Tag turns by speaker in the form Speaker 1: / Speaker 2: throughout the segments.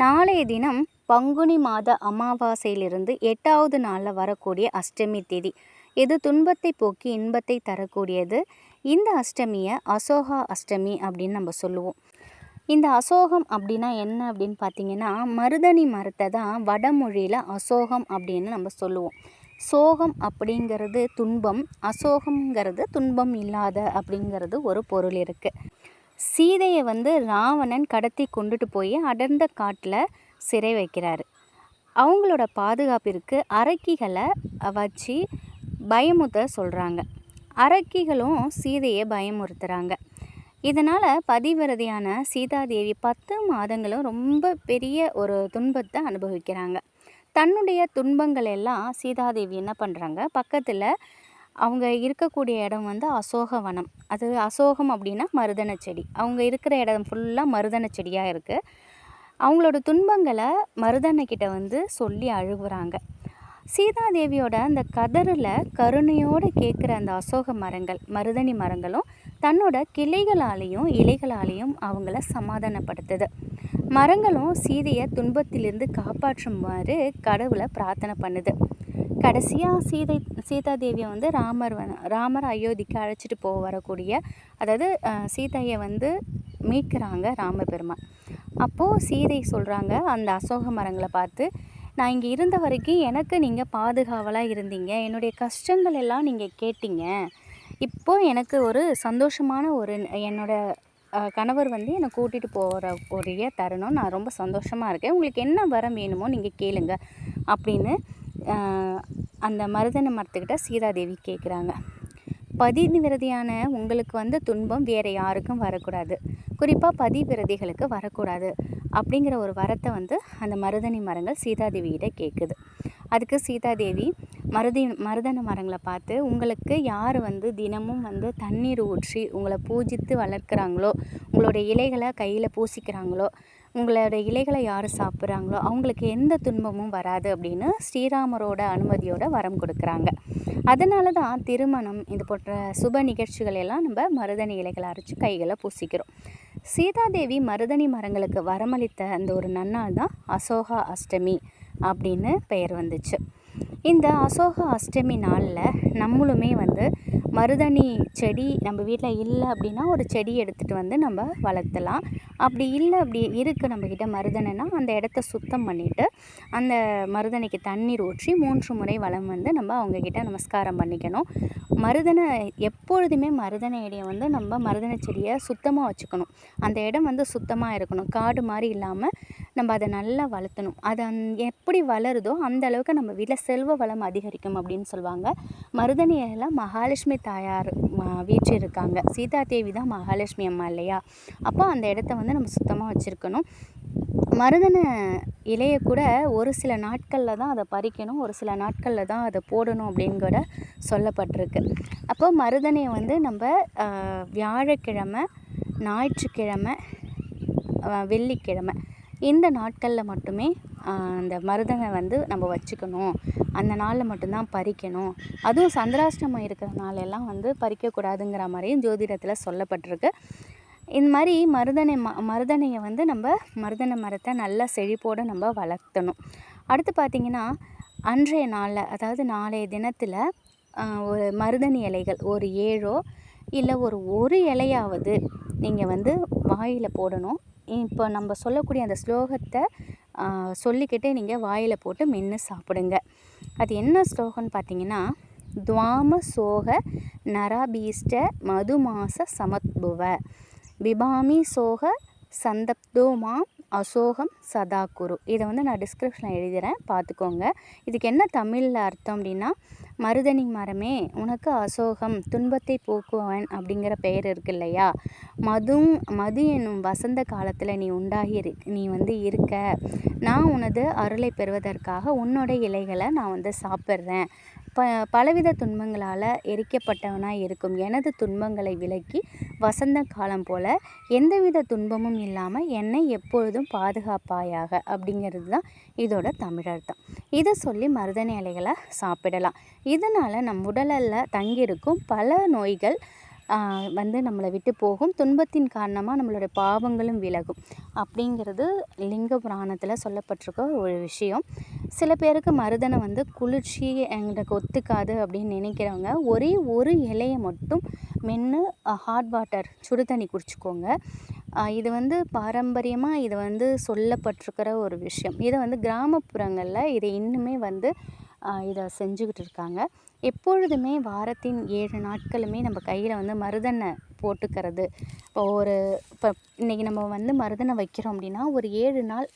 Speaker 1: நாளைய தினம் பங்குனி மாத அமாவாசையிலிருந்து எட்டாவது நாளில் வரக்கூடிய அஷ்டமி தேதி. இது துன்பத்தை போக்கி இன்பத்தை தரக்கூடியது. இந்த அஷ்டமியை அசோகா அஷ்டமி அப்படின்னு நம்ம சொல்லுவோம். இந்த அசோகம் அப்படின்னா என்ன அப்படின்னு பார்த்தீங்கன்னா மருதணி மரத்தை தான் வடமொழியில் அசோகம் அப்படின்னு நம்ம சொல்லுவோம். சோகம் அப்படிங்கிறது துன்பம் அசோகம்ங்கிறது துன்பம் இல்லாத அப்படிங்கிறது ஒரு பொருள் இருக்குது சீதையை வந்து ராவணன் கடத்தி கொண்டுட்டு போய் அடர்ந்த காட்டில் சிறை வைக்கிறாரு. அவங்களோட பாதுகாப்பிற்கு அரக்கிகளை வச்சு பயமுறுத்த சொல்கிறாங்க அரக்கிகளும் சீதையை பயமுறுத்துகிறாங்க இதனால் பதிவிரதியான சீதாதேவி பத்து மாதங்களும் ரொம்ப பெரிய ஒரு துன்பத்தை அனுபவிக்கிறாங்க. தன்னுடைய துன்பங்கள் எல்லாம் சீதாதேவி என்ன பண்ணுறாங்க பக்கத்தில் அவங்க இருக்கக்கூடிய இடம் வந்து அசோகவனம். அது அசோகம் அப்படின்னா மருதன செடி. அவங்க இருக்கிற இடம் ஃபுல்லாக மருதன செடியாக இருக்குது அவங்களோட துன்பங்களை மருதனைக்கிட்ட வந்து சொல்லி அழுகுறாங்க. சீதாதேவியோட அந்த கதறில் கருணையோடு கேட்குற அந்த அசோக மரங்கள் மருதணி மரங்களும் தன்னோட கிளைகளாலேயும் இலைகளாலேயும் அவங்கள சமாதானப்படுத்துது. மரங்களும் சீதையை துன்பத்திலிருந்து காப்பாற்றுமாறு கடவுளை பிரார்த்தனை பண்ணுது. கடைசியாக சீதை சீதாதேவியை வந்து ராமர் வ ராமர் அயோத்திக்கு அழைச்சிட்டு போக வரக்கூடிய அதாவது சீதையை வந்து மீட்கிறாங்க ராமபெருமான் அப்போது சீதை சொல்கிறாங்க அந்த அசோக மரங்களை பார்த்து நான் இங்கே இருந்த வரைக்கும் எனக்கு நீங்கள் பாதுகாவலாக இருந்தீங்க. என்னுடைய கஷ்டங்கள் எல்லாம் நீங்கள் கேட்டீங்க. இப்போது எனக்கு ஒரு சந்தோஷமான ஒரு என்னோட கணவர் வந்து என்னை கூட்டிகிட்டு போகிற உரிய தருணம். நான் ரொம்ப சந்தோஷமாக இருக்கேன். உங்களுக்கு என்ன வரம் வேணுமோ நீங்கள் கேளுங்க. அப்படின்னு அந்த மருதன மரத்துக்கிட்ட சீதாதேவி கேட்குறாங்க பதிவிரதியான உங்களுக்கு வந்து துன்பம் வேறு யாருக்கும் வரக்கூடாது. குறிப்பாக பதிவிரதிகளுக்கு வரக்கூடாது அப்படிங்கிற ஒரு வரத்தை வந்து அந்த மருதனி மரங்கள் சீதாதேவியிட கேட்குது அதுக்கு சீதாதேவி மருதி மருதன மரங்களை பார்த்து உங்களுக்கு யார் வந்து தினமும் வந்து தண்ணீர் ஊற்றி உங்களை பூஜித்து வளர்க்குறாங்களோ உங்களுடைய இலைகளை கையில் பூசிக்கிறாங்களோ உங்களோட இலைகளை யார் சாப்பிட்றாங்களோ அவங்களுக்கு எந்த துன்பமும் வராது அப்படின்னு ஸ்ரீராமரோட அனுமதியோட வரம் கொடுக்குறாங்க. அதனால தான் திருமணம் இது போன்ற சுப நிகழ்ச்சிகள் எல்லாம் நம்ம மருதணி இலைகளை அரைச்சி கைகளை பூசிக்கிறோம். சீதாதேவி மருதணி மரங்களுக்கு வரமளித்த அந்த ஒரு நன்னாள் தான் அசோகா அஷ்டமி அப்படின்னு பெயர் வந்துச்சு. இந்த அசோக அஷ்டமி நாளில் நம்மளுமே வந்து மருதணி செடி நம்ம வீட்டில் இல்லை அப்படின்னா ஒரு செடி எடுத்துகிட்டு வந்து நம்ம வளர்த்தலாம். அப்படி இல்லை அப்படி இருக்குது நம்மக்கிட்ட மருதனைனா அந்த இடத்த சுத்தம் பண்ணிவிட்டு அந்த மருதனைக்கு தண்ணீர் ஊற்றி மூன்று முறை வளம் வந்து நம்ம அவங்கக்கிட்ட நமஸ்காரம் பண்ணிக்கணும். மருதனை எப்பொழுதுமே மருதனை இடையை வந்து நம்ம மருதனை செடியை சுத்தமாக வச்சுக்கணும். அந்த இடம் வந்து சுத்தமாக இருக்கணும். காடு மாதிரி இல்லாமல் நம்ம அதை நல்லா வளர்த்தணும். அது அந் எப்படி வளருதோ அந்த அளவுக்கு நம்ம வீட்டில் செல்வ வளம் அதிகரிக்கும் அப்படின்னு சொல்லுவாங்க. மருதனியில் மகாலட்சுமி தாயார் வீற்று இருக்காங்க. சீதா தேவி தான் மகாலட்சுமி அம்மா இல்லையா? அப்போ அந்த இடத்த வந்து நம்ம சுத்தமாக வச்சுருக்கணும். மருதன இலையை கூட ஒரு சில நாட்களில் தான் அதை பறிக்கணும். ஒரு சில நாட்களில் தான் அதை போடணும் அப்படிங்கிற சொல்லப்பட்டிருக்கு. அப்போ மருதனையை வந்து நம்ம வியாழக்கிழமை ஞாயிற்றுக்கிழமை வெள்ளிக்கிழமை இந்த நாட்களில் மட்டுமே அந்த மருதனை வந்து நம்ம வச்சுக்கணும். அந்த நாளில் மட்டும்தான் பறிக்கணும். அதுவும் சந்திராஷ்டமம் இருக்கிற நாளெல்லாம் வந்து பறிக்கக்கூடாதுங்கிற மாதிரியும் ஜோதிடத்தில் சொல்லப்பட்டிருக்கு. இந்த மாதிரி மருதனை ம மருதனையை வந்து நம்ம மருதனை மரத்தை நல்லா செழிப்போடு நம்ம வளர்த்தணும். அடுத்து பார்த்திங்கன்னா அன்றைய நாளில் அதாவது நாளைய தினத்தில் ஒரு மருதணி இலைகள் ஒரு ஏழோ இல்லை ஒரு ஒரு இலையாவது நீங்கள் வந்து வாயில் போடணும். இப்போ நம்ம சொல்லக்கூடிய அந்த ஸ்லோகத்தை சொல்லிக்கிட்டே நீங்கள் வாயில் போட்டு மென்று சாப்பிடுங்க. அது என்ன ஸ்லோகம்னு பார்த்தீங்கன்னா துவாம சோக நராபீஷ்ட மதுமாச சமத்புவ. பிபாமி சோக சந்தப்தோ மாம் அசோகம் சதா குரு இதை வந்து நான் டிஸ்கிரிப்ஷனில் எழுதுகிறேன் பார்த்துக்கோங்க இதுக்கு என்ன தமிழில் அர்த்தம் அப்படின்னா மருதனி மரமே உனக்கு அசோகம் துன்பத்தை போக்குவன் அப்படிங்கிற பெயர் இருக்கு இல்லையா மதும் மது என்னும் வசந்த காலத்தில் நீ உண்டாகி நீ வந்து இருக்க. நான் உனது அருளை பெறுவதற்காக உன்னோட இலைகளை நான் வந்து சாப்பிட்றேன். ப பலவித துன்பங்களால் எரிக்கப்பட்டவனாக இருக்கும் எனது துன்பங்களை விலக்கி வசந்த காலம் போல் எந்தவித துன்பமும் இல்லாமல் என்னை எப்பொழுதும் பாதுகாப்பாயாக அப்படிங்கிறது தான் இதோட தமிழர்த்தம் இதை சொல்லி மருதணி இலைகளை சாப்பிடலாம். இதனால் நம் உடலில் தங்கியிருக்கும் பல நோய்கள் வந்து நம்மளை விட்டு போகும். துன்பத்தின் காரணமாக நம்மளுடைய பாவங்களும் விலகும். அப்படிங்கிறது லிங்க புராணத்தில் சொல்லப்பட்டிருக்க ஒரு விஷயம். சில பேருக்கு மருதனை வந்து குளிர்ச்சி எங்களுக்கு ஒத்துக்காது அப்படின்னு நினைக்கிறவங்க ஒரே ஒரு இலையை மட்டும் மென்று ஹாட் வாட்டர் சுடு தண்ணி குடிச்சுக்கோங்க. இது வந்து பாரம்பரியமாக இது வந்து சொல்லப்பட்டிருக்கிற ஒரு விஷயம். இதை வந்து கிராமப்புறங்களில் இதை இன்னுமே வந்து இதை செஞ்சுக்கிட்டு இருக்காங்க. எப்பொழுதுமே வாரத்தின் ஏழு நாட்களுமே நம்ம கையில் வந்து மருதனை போட்டுக்கிறது. இப்போ ஒரு இப்போ இன்றைக்கி நம்ம வந்து மருதனை வைக்கிறோம் அப்படின்னா ஒரு ஏழு நாள்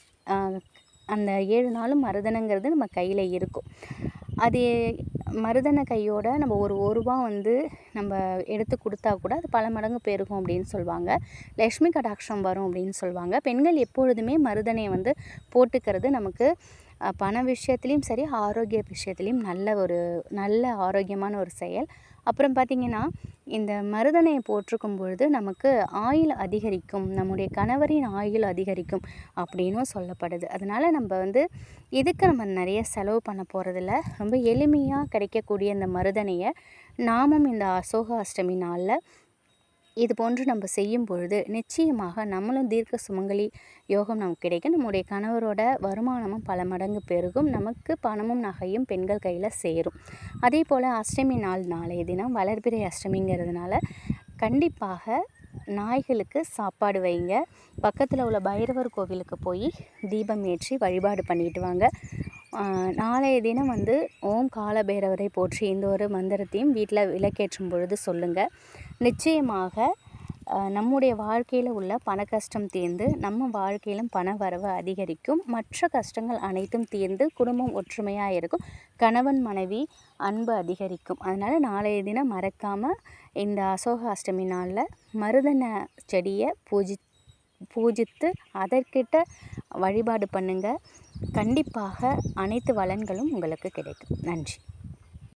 Speaker 1: அந்த ஏழு நாளும் மருதனங்கிறது நம்ம கையில் இருக்கும். அது மருதனை கையோட நம்ம ஒரு ஒரு ரூபா வந்து நம்ம எடுத்து கொடுத்தா கூட அது பல மடங்கு பெருகும் அப்படின்னு சொல்லுவாங்க. லக்ஷ்மி கடாட்சம் வரும் அப்படின்னு சொல்லுவாங்க. பெண்கள் எப்பொழுதுமே மருதனை வந்து போட்டுக்கிறது நமக்கு பண விஷயத்துலேயும் சரி ஆரோக்கிய விஷயத்துலேயும் நல்ல ஒரு நல்ல ஆரோக்கியமான ஒரு செயல். அப்புறம் பார்த்திங்கன்னா இந்த மருதனையை போட்டிருக்கும் பொழுது நமக்கு ஆயுள் அதிகரிக்கும் நம்முடைய கணவரின் ஆயுள் அதிகரிக்கும் அப்படின்னும் சொல்லப்படுது. அதனால் நம்ம வந்து இதுக்கு நம்ம நிறைய செலவு பண்ண போகிறதில்ல ரொம்ப எளிமையாக கிடைக்கக்கூடிய இந்த மருதனையை நாமும் இந்த அசோக அஷ்டமி நாளில் இது போன்று நம்ம செய்யும் பொழுது நிச்சயமாக நம்மளும் தீர்க்க சுமங்கலி யோகம் நமக்கு கிடைக்கும் நம்முடைய கணவரோட வருமானமும் பல மடங்கு பெருகும் நமக்கு பணமும் நகையும் பெண்கள் கையில் சேரும். அதே போல் அஷ்டமி நாள் நாளைய தினம் வளர்பிறை அஷ்டமிங்கிறதுனால கண்டிப்பாக நாய்களுக்கு சாப்பாடு வைங்க. பக்கத்தில் உள்ள பைரவர் கோவிலுக்கு போய் தீபம் ஏற்றி வழிபாடு பண்ணிட்டு வாங்க. நாளைய தினம் வந்து ஓம் காலபைரவரை போற்றி இந்த ஒரு மந்திரத்தையும் வீட்டில் விளக்கேற்றும் பொழுது சொல்லுங்கள் நிச்சயமாக நம்முடைய வாழ்க்கையில் உள்ள பண கஷ்டம் தீர்ந்து நம்ம வாழ்க்கையிலும் பண வரவு அதிகரிக்கும். மற்ற கஷ்டங்கள் அனைத்தும் தீர்ந்து குடும்பம் ஒற்றுமையாக இருக்கும். கணவன் மனைவி அன்பு அதிகரிக்கும். அதனால் நாளைய தினம் மறக்காமல் இந்த அசோக அஷ்டமி நாளில் மருதன செடியை பூஜி பூஜித்து அதற்கிட்ட வழிபாடு பண்ணுங்கள் கண்டிப்பாக அனைத்து வளன்களும் உங்களுக்கு கிடைக்கும். நன்றி.